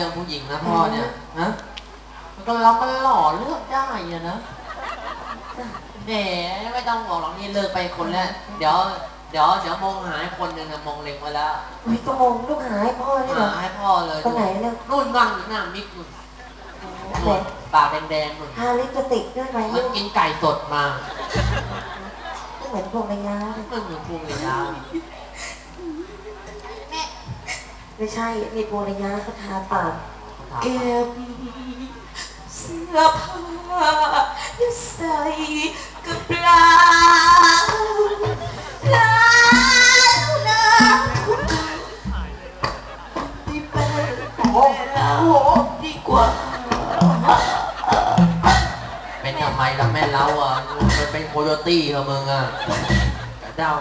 รื่องผู้หญิงนะพ่อเนี่ยนะมันก็เราก็หล่อเลือกได้อะนะแหมไม่ต้องบอกหรอกนี่เลิกไปคนแรกเดี๋ยวเดี๋ยวเดี๋ยวมองหายคนหนึ่งนะมองเล็งไว้แล้วอุ้ยก็มองลูกหายพ่อนี่เหรหาอให้พ่อเลยตรงไหนเนี่ยนู่นนั่งอยู่หน้ามิกนู่นไหนปากแดงๆนู่นทาลิปสติกด้วยไหมมันกินไก่สดมาไม่เหมือนพวกระยะเลยมันเหมือนพุงเลยนะ ไม่ใช่มีพวกระยะเขาทาปากเก็บเสื้อผ้าใส่กระเป๋าแล้วนะทุกคนที่เป็นแล้วดีกว่า เป็นทำไมล่ะแม่เล้าอะมันเป็นโคโยตี้เหรอมึงอะกระเด้า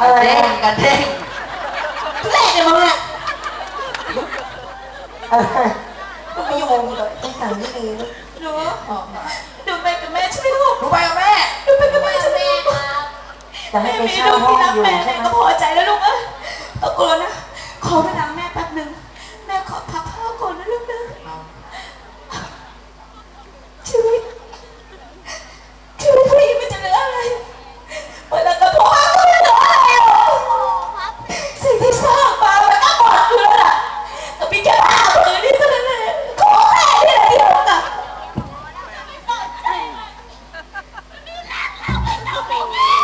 อะไรเด้งนะกระเด้งแรก เลยมึงเนี่ยอะไรก็ไม่ยงเลยต้องสั่งไม่ดีนะหนูหนูไปกับแม่ใช่ไหมลูกหนูไปกับแม่หนูไปกับแม่ใช่ไหมจะให้ไปเช่าห้องอยู่ใช่ไหมก็พอใจแล้วลูกเอ้ยตะโกนนะขอเวลาแม่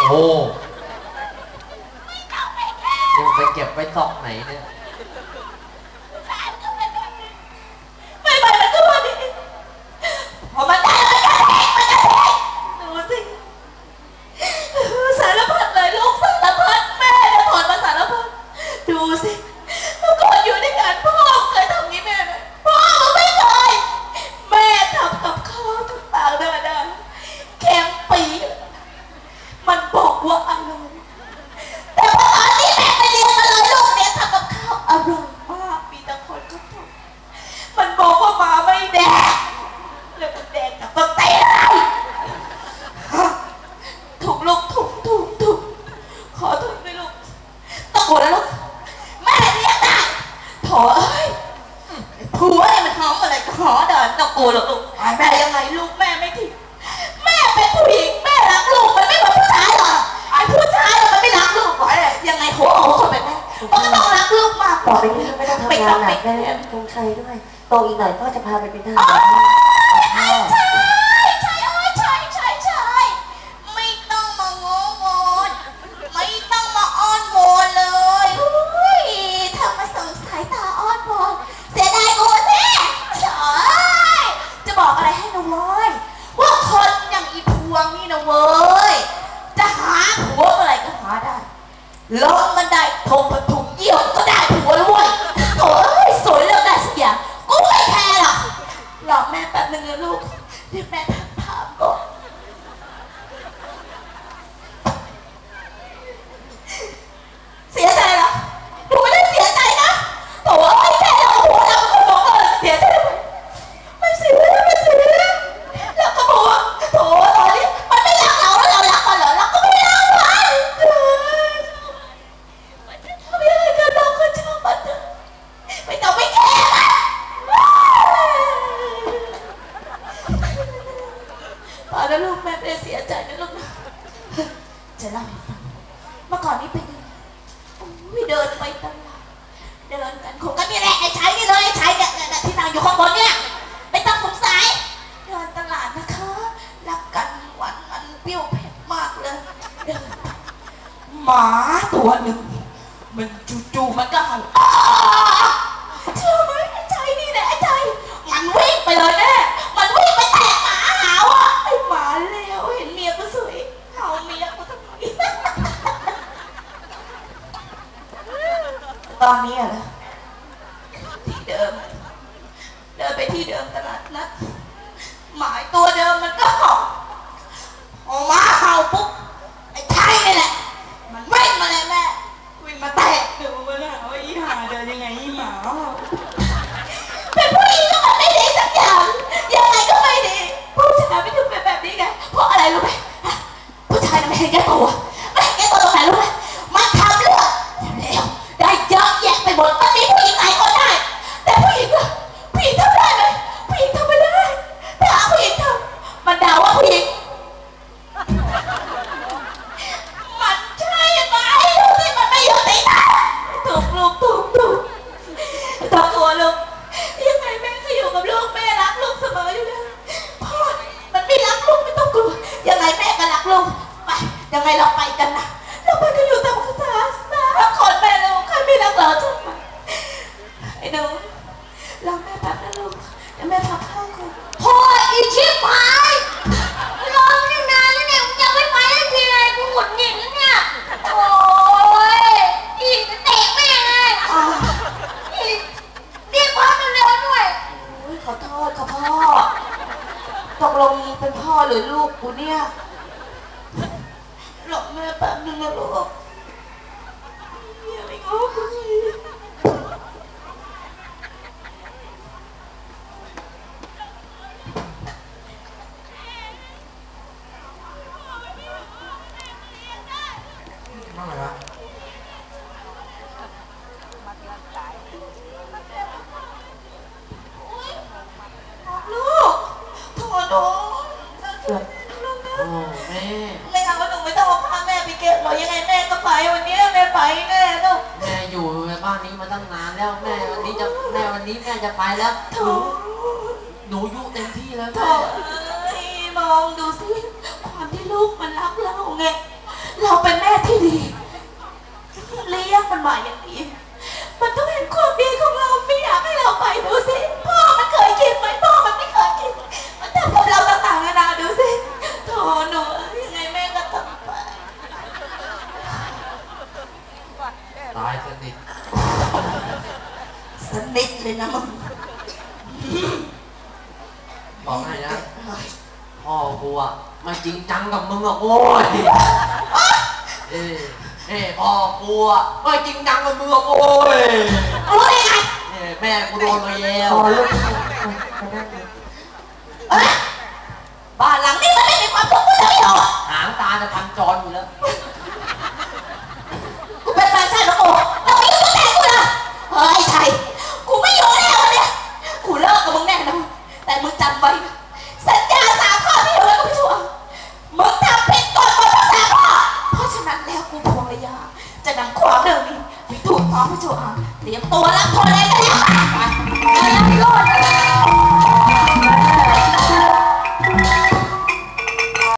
โอ้ยังไปเก็บไว้ซอกไหนเนี่ยานหนักได้แล้วธงชัยด้วย โตอีกหน่อยพ่อจะพาไปเป็นทหาร พอแล้วลูกแม่ไม่ได้เสียใจนะลูกนะจะเล่าให้ฟังเมื่อก่อนนี้เป็นยังไงอุ้ยเดินไปตลาดเดินกันคงกันนี่แหละไอ้ชายนี่เลยไอ้ชายเนี่ยเนี่ยที่นั่งอยู่ข้างบนเนี่ยไม่ต้องสงสัยเดินตลาดนะคะรักกันหวานมันเปรี้ยวเผ็ดมากเลยเดินหมาตัวหนึ่งมันจู่ๆมันก็เห่าอ้าเชื่อไหมไอ้ชายนี่แหละไอ้ชายมันวิ่งไปเลยแม่มันวิ่งไปแตะหมาหาวอะไอ้หมาเลวเห็นเมียก็สวยเห่าเมียก็ทำไม ต ยังไงเราไปกันนะเราไปกันอยู่ตามภาษาสามคนแม่ลูกใครไม่รักเราทำไมไอ้หนูรอแม่แป๊บนะลูกเดี๋ยวแม่พักข้าวก่อนพออีชิบหายรอมาตั้งนานแล้วเนี่ยมึงยังไม่ไปสักทีเลยกูหงุดหงิดแล้วเนี่ยโอ้ยอีจะเตะแม่เลยอ้าวอีเรียกพ่อเร็วๆด้วยโอ้ยขอโทษค่ะพ่อตกลงเป็นพ่อหรือลูกกูเนี่ย รอแม่แป๊บนึงนะลูกอย่าไปง้อกูสินั่งไหนวะลูกโถหนูเกิดโอ้แม่ไม่เอาหนู ไม่ต้องเอาพาแม่ไปเก็บหรอกยังไงแม่ก็ไปวันนี้แม่ไปแน่ลูกแม่อยู่ในบ้านนี้มาตั้งนานแล้วแม่วันนี้จะแม่วันนี้แม่จะไปแล้วโถหนูหนูอยู่เต็มที่แล้วโถแม่ เอ้ยมองดูสิ นิทเลยนะมึงบอกให้นะพ่อกูอะไม่จริงจังกับมึงอะโว้ยเอ้ยเอ้ยพ่อกูอะไม่จริงจังกับมึงอะโว้ยรู้ได้ไงเอ้ยแม่กูโดนมาแล้วพอลูกมานั่งเลยเอ้ย เตรียมตัวรับคนเลยกันแล้วค่ะรับโลดเลย